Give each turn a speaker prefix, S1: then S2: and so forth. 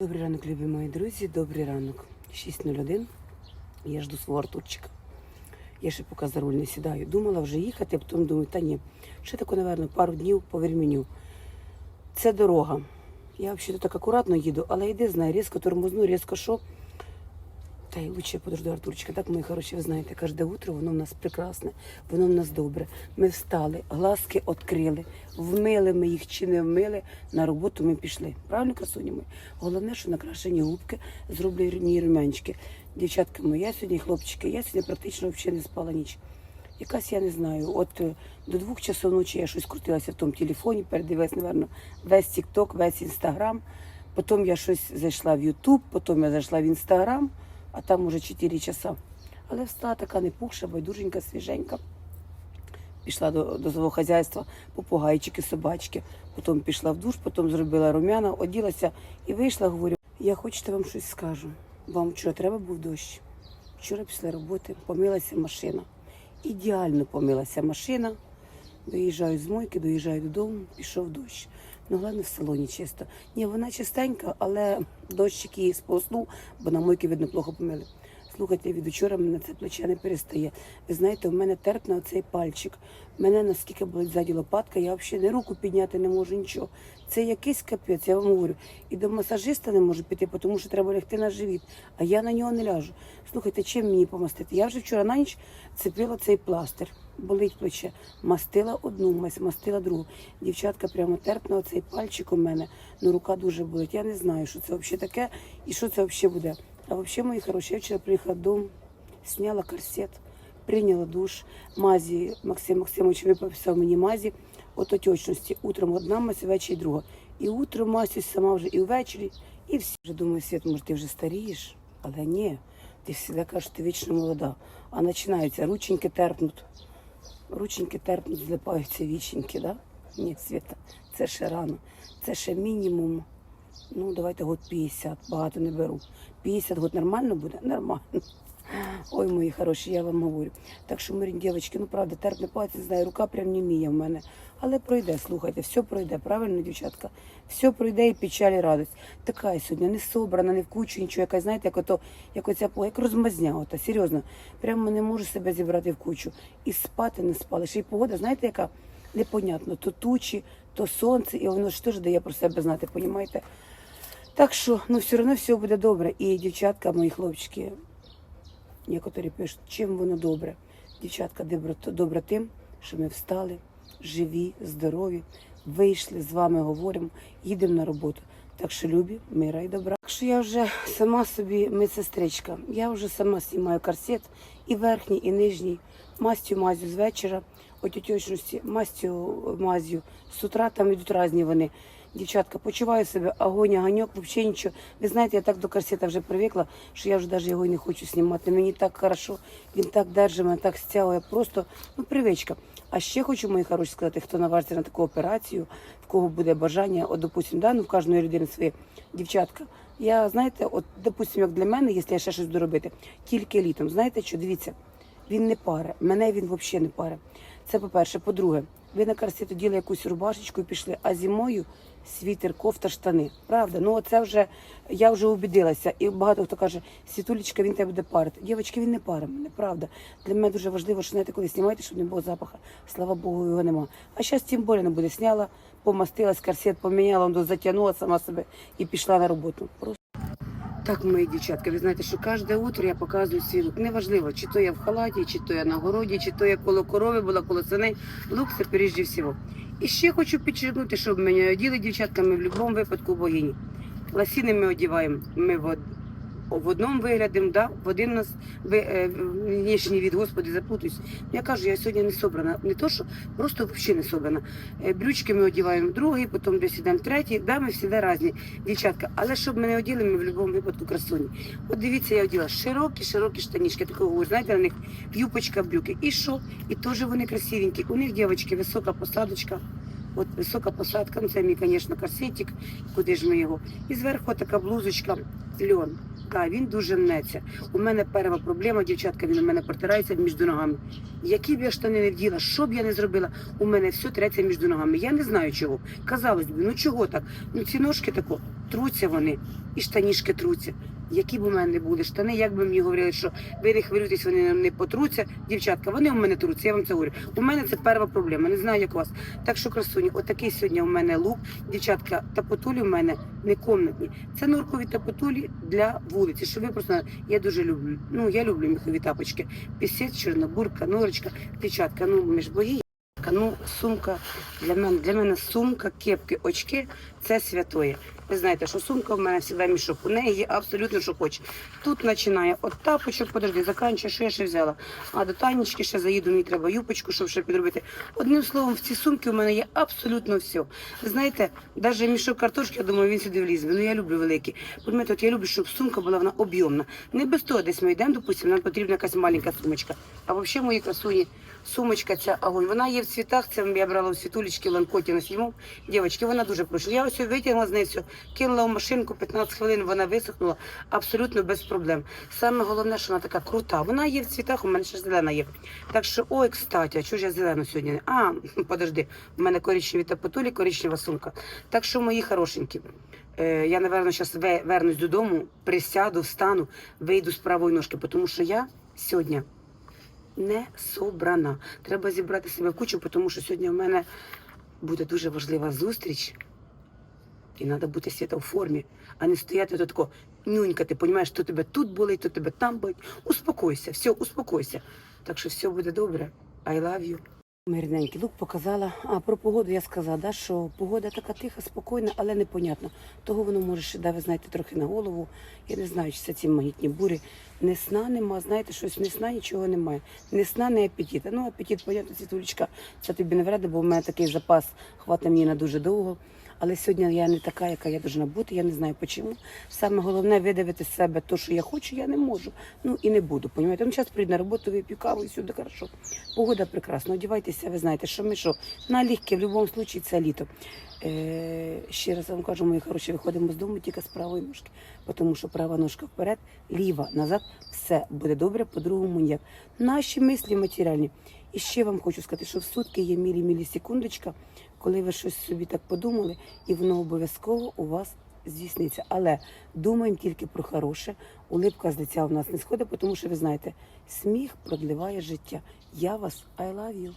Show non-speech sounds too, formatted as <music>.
S1: Добрий ранок, любі мої друзі, добрий ранок. 6.01. Я жду свого Артурчика. Я ще поки за руль не сідаю. Думала вже їхати, а потім думаю, та ні. Ще тако, напевно, пару днів по Вірменю. Це дорога. Я взагалі так акуратно їду, але йди, знай, різко тормозну, різко що. Та й лучше подожду Артурчика. Так, мої хороші, ви знаєте, кожне утро воно в нас прекрасне, воно в нас добре. Ми встали, глазки відкрили, вмили ми їх чи не вмили, на роботу ми пішли. Правильно, красуні ми? Головне, що накрашені губки, зроблені румянчики. Дівчатка мої, я сьогодні, хлопчики, я сьогодні практично взагалі не спала ніч. Якась я не знаю. От е, до двох часов ночі я щось крутилася в тому телефоні, передивилась, напевно, весь Тік-Ток, весь Інстаграм. Потім я щось зайшла в Ютуб, потім я зайшла в Інстаграм, а там уже 4 часа. Але встала така не пухша, байдуженька, свіженька. Пішла до, до свого хазяйства, попугайчики, собачки. Потім пішла в душ, потім зробила рум'яна, оділася і вийшла, говорю, я хочете вам щось скажу. Вам вчора треба був дощ. Вчора після роботи помилася машина. Ідеально помилася машина. Доїжджаю з мойки, доїжджаю додому, пішов дощ. Ну, головне, в салоні чисто. Ні, вона чистенька, але дощик її сполоснув, бо на мойки, видно, плохо помили. Слухайте, від учора мене це плече не перестає. Ви знаєте, у мене терпне оцей пальчик. Мене наскільки болить ззаді лопатка, я взагалі не руку підняти не можу нічого. Це якийсь капець, я вам говорю. І до масажиста не можу піти, тому що треба лягти на живіт, а я на нього не ляжу. Слухайте, чим мені помастити? Я вже вчора на ніч цепила цей пластир. Болить плече. Мастила одну, мас- мастила другу. Дівчатка прямо терпне оцей пальчик у мене. Ну рука дуже болить. Я не знаю, що це взагалі таке і що це взагалі буде. А взагалі, мої хороші, я вчора приїхала додому, сняла корсет, прийняла душ. Мазі Максим Максимович виписав мені мазі от отечності. Утром одна мазь, ввечері друга. І утром мазь сама вже, і ввечері, і всі. Вже думаю, Світ, може, ти вже старієш, але ні. Ти завжди кажеш, ти вічно молода. А починається, рученьки терпнуть. Рученьки терпнуть, злипаються віченьки, да? Ні, Світа, це ще рано. Це ще мінімум. Ну, давайте год 50, багато не беру. 50 год нормально буде? Нормально. Ой, мої хороші, я вам говорю. Так що, мирні дівчатки, ну правда, терпне палець, не знаю, рука прям не міє в мене. Але пройде, слухайте, все пройде, правильно, дівчатка? Все пройде і печаль, і радость. Така я сьогодні не собрана, не в кучу, нічого, якась, знаєте, як ото, як оця, як розмазня, ота, серйозно. Прямо не можу себе зібрати в кучу. І спати не спала. Ще й погода, знаєте, яка непонятно, то тучі, то сонце, і воно ж теж дає про себе знати, понімаєте? Так що, ну все одно все буде добре. І дівчатка, мої хлопчики, Некоторі пишуть, чим воно добре. Дівчатка, добре тим, що ми встали, живі, здорові, вийшли, з вами говоримо, їдемо на роботу. Так що любі, мира і добра. Так що я вже сама собі медсестричка. Я вже сама знімаю корсет і верхній, і нижній. Мастю мазю з вечора, от отечності, мастю мазю. З утра там йдуть різні вони. Дівчатка, почуваю себе, огонь, огоньок, взагалі нічого. Ви знаєте, я так до корсета вже привикла, що я вже навіть його не хочу знімати. Мені так хорошо, він так держить, мене так стягує. Просто ну, привичка. А ще хочу, мої хороші, сказати, хто наважиться на таку операцію, в кого буде бажання, от, допустим, да, ну, в кожної людини своє. Дівчатка, я, знаєте, от, допустим, як для мене, якщо я ще щось буду робити, тільки літом. Знаєте що, дивіться, він не паре, мене він взагалі не паре. Це по-перше. По-друге, ви на корсет оділи якусь рубашечку і пішли, а зимою світер, кофта, штани. Правда? Ну це вже я вже убідилася. І багато хто каже, світулечка, він тебе буде парити. Дівчатки, він не парить мене, правда. Для мене дуже важливо, що знаєте, коли знімаєте, щоб не було запаха. Слава Богу, його нема. А зараз тим більше не буде. Сняла, помастилась, корсет поміняла, он затягнула сама себе і пішла на роботу. Так, мої дівчатка, ви знаєте, що кожне утро я показую свій лук. Неважливо, чи то я в халаті, чи то я на городі, чи то я коло корови була, коло сини. Лук це прежде всього. І ще хочу підчеркнути, щоб мене оділи дівчатками в будь-якому випадку богині. Ласіни ми одіваємо. Ми в, в одному виглядимо, да? в один нас ви- е, від Господи запутуюсь. Я кажу, я сьогодні не собрана. Не то, що просто взагалі не собрана. Е, Брючки ми одіваємо другий, потім десь ідемо третій. Да, ми всі різні, дівчатка. Але щоб мене оділи, ми в будь-якому випадку красуні. От дивіться, я оділа широкі, широкі штанішки, такого, знаєте, на них юбочка, брюки. І що? І теж вони красивенькі. У них дівчатки, висока посадочка. От висока посадка, ну це мій, звісно, корсетик, куди ж ми його. І зверху така блузочка, льон. Так, він дуже мнеться. У мене перша проблема, дівчатка, він у мене протирається між ногами. Які б я штани не вділа, що б я не зробила, у мене все треться між ногами. Я не знаю чого. Казалось би, ну чого так? Ну ці ножки тако. труться вони, і штанішки труться. Які б у мене не були штани, як би мені говорили, що ви не хвилюйтесь, вони не потруться. Дівчатка, вони у мене труться, я вам це говорю. У мене це перша проблема, не знаю, як у вас. Так що, красуні, отакий сьогодні у мене лук. Дівчатка, тапотулі у мене не комнатні. Це норкові тапотулі для вулиці. Що ви просто я дуже люблю. Ну я люблю міхові тапочки. Пісець, чорнобурка, норочка, печатка. Ну ми ж боги. Ну, сумка для мене для мене сумка, кепки, очки це святоє. Ви знаєте, що сумка в мене завжди мішок. У неї є абсолютно що хоче. Тут починає от тапочок, подожди, заканчує, що я ще взяла. А до Танечки ще заїду, мені треба юпочку, щоб ще підробити. Одним словом, в цій сумці у мене є абсолютно все. Ви знаєте, навіть мішок картошки, я думаю, він сюди влізе. Ну я люблю великі. Подумайте, от я люблю, щоб сумка була вона об'ємна. Не без того, десь ми йдемо, допустимо, нам потрібна якась маленька сумочка. А взагалі мої красуні. Сумочка ця огонь. Вона є в цвітах. Це я брала у світулечки Ланкоті на сніму. Дівчатки, вона дуже прошу. Я ось витягла з неї все, кинула в машинку, 15 хвилин вона висохнула абсолютно без проблем. Саме головне, що вона така крута. Вона є в цвітах, у мене ще зелена є. Так що, ой, кстати, а чого ж я зелену сьогодні? А, <laughs> подожди, у мене коричневі тапотулі, коричнева сумка. Так що, мої хорошенькі. е, Я, напевно, зараз вернусь додому, присяду, встану, вийду з правої ножки, тому що я сьогодні не собрана. Треба зібрати себе кучу, тому що сьогодні в мене буде дуже важлива зустріч. І треба бути свята в формі, а не стояти тут тако нюнька, ти розумієш, то тебе тут болить, то тебе там болить. Успокойся, все, успокойся. Так що все буде добре. I love you. Мирненький лук показала. А про погоду я сказала, да, що погода така тиха, спокійна, але непонятно. Того воно може да, ви знаєте, трохи на голову. Я не знаю, чи це ці магнітні бурі. Не сна нема, знаєте, щось не сна, нічого немає. Не сна, не апетита. Ну, апетит, понятно, світулечка, це тобі не вреде, бо в мене такий запас хватить мені на дуже довго. Але сьогодні я не така, яка я должна бути. Я не знаю чому. Саме головне видавити з себе те, що я хочу, я не можу. Ну і не буду. Понімаєте? Ну, зараз прийду на роботу, вип'ю каву і сюди хорошо. Погода прекрасна. Одівайтеся, ви знаєте, що ми що налегке, в будь-якому випадку це літо. Е, ще раз вам кажу, мої хороші, виходимо з дому тільки з правої ножки, тому що права ножка вперед, ліва назад, все буде добре, по-другому ніяк. Наші мислі матеріальні. І ще вам хочу сказати, що в сутки є мілі-мілі секундочка, коли ви щось собі так подумали, і воно обов'язково у вас здійсниться. Але думаємо тільки про хороше. Улипка з лиця у нас не сходить, тому що ви знаєте, сміх продліває життя. Я вас I love you.